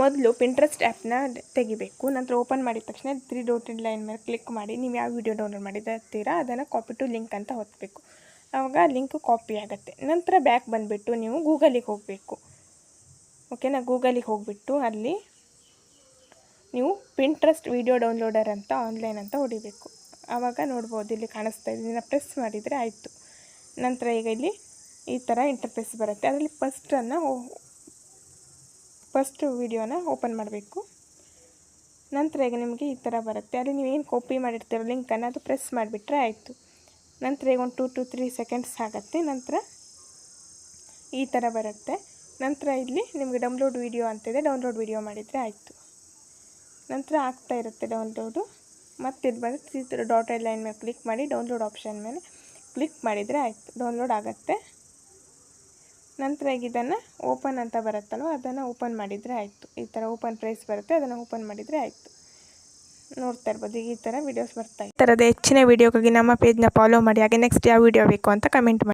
ಮೊದಲು ಪಿಂಟ್ರೆಸ್ಟ್ ಆ್ಯಪ್ನ ತೆಗಿಬೇಕು, ನಂತರ ಓಪನ್ ಮಾಡಿದ ತಕ್ಷಣ ತ್ರೀ ಡೋಟೆಡ್ ಲೈನ್ ಮೇಲೆ ಕ್ಲಿಕ್ ಮಾಡಿ, ನೀವು ಯಾವ ವಿಡಿಯೋ ಡೌನ್ಲೋಡ್ ಮಾಡಿರ್ತೀರಾ, ಅದನ್ನು ಕಾಪಿ ಟು ಲಿಂಕ್ ಅಂತ ಹೊತ್ತಬೇಕು ಆವಾಗ ಲಿಂಕ್ ಕಾಪಿ ಆಗುತ್ತೆ. ನಂತರ ಬ್ಯಾಕ್ ಬಂದುಬಿಟ್ಟು ನೀವು ಗೂಗಲಿಗೆ ಹೋಗಬೇಕು. ಓಕೆನಾ ಗೂಗಲಿಗೆ ಹೋಗಿಬಿಟ್ಟು ಅಲ್ಲಿ ನೀವು ಪಿಂಟ್ರೆಸ್ಟ್ ವಿಡಿಯೋ ಡೌನ್ಲೋಡರ್ ಅಂತ ಆನ್ಲೈನ್ ಅಂತ ಹೊಡಿಬೇಕು. ಆವಾಗ ನೋಡ್ಬೋದು, ಇಲ್ಲಿ ಕಾಣಿಸ್ತಾ ಇದೆ. ಇದನ್ನು ಪ್ರೆಸ್ ಮಾಡಿದರೆ ಆಯಿತು. ನಂತರ ಈಗ ಇಲ್ಲಿ ಈ ಥರ ಇಂಟರ್ಫೇಸ್ ಬರುತ್ತೆ. ಅದರಲ್ಲಿ ಫಸ್ಟನ್ನು ಫಸ್ಟು ವಿಡಿಯೋನ ಓಪನ್ ಮಾಡಬೇಕು. ನಂತರ ಈಗ ನಿಮಗೆ ಈ ಥರ ಬರುತ್ತೆ. ಅಲ್ಲಿ ನೀವು ಏನು ಕಾಪಿ ಮಾಡಿರ್ತೀರೋ ಲಿಂಕನ್ನು ಅದು ಪ್ರೆಸ್ ಮಾಡಿಬಿಟ್ರೆ ಆಯಿತು. ನಂತರ ಈಗ ಒಂದು ಟೂ ಟು ತ್ರೀ ಸೆಕೆಂಡ್ಸ್ ಆಗುತ್ತೆ. ನಂತರ ಈ ಥರ ಬರುತ್ತೆ. ನಂತರ ಇಲ್ಲಿ ನಿಮಗೆ ಡೌನ್ಲೋಡ್ ವಿಡಿಯೋ ಅಂತಿದೆ ಡೌನ್ಲೋಡ್ ವಿಡಿಯೋ ಮಾಡಿದರೆ ಆಯಿತು. ನಂತರ ಆಗ್ತಾ ಇರುತ್ತೆ ಡೌನ್ಲೋಡು ಮತ್ತೆ ಇದು ಬಂದರೆ ಡಾಟೆಡ್ ಲೈನ್ ಮೇಲೆ ಕ್ಲಿಕ್ ಮಾಡಿ ಡೌನ್ಲೋಡ್ ಆಪ್ಷನ್ ಮೇಲೆ ಕ್ಲಿಕ್ ಮಾಡಿದರೆ ಆಯಿತು. ಡೌನ್ಲೋಡ್ ಆಗುತ್ತೆ. ನಂತರ ಈಗ ಇದನ್ನು ಓಪನ್ ಅಂತ ಬರುತ್ತಲ್ವ, ಅದನ್ನು ಓಪನ್ ಮಾಡಿದರೆ ಆಯಿತು. ಈ ಥರ ಓಪನ್ ಪ್ರೈಸ್ ಬರುತ್ತೆ, ಅದನ್ನು ಓಪನ್ ಮಾಡಿದರೆ ಆಯಿತು. ನೋಡ್ತಾ ಇರ್ಬೋದು, ಈ ಥರ ವೀಡಿಯೋಸ್ ಬರ್ತಾ ಈ ಥರದ ಹೆಚ್ಚಿನ ವೀಡಿಯೋಗಾಗಿ ನಮ್ಮ ಪೇಜ್ನ ಫಾಲೋ ಮಾಡಿ, ಹಾಗೆ ನೆಕ್ಸ್ಟ್ ಯಾವ ವೀಡಿಯೋ ಬೇಕು ಅಂತ ಕಮೆಂಟ್ ಮಾಡಿ.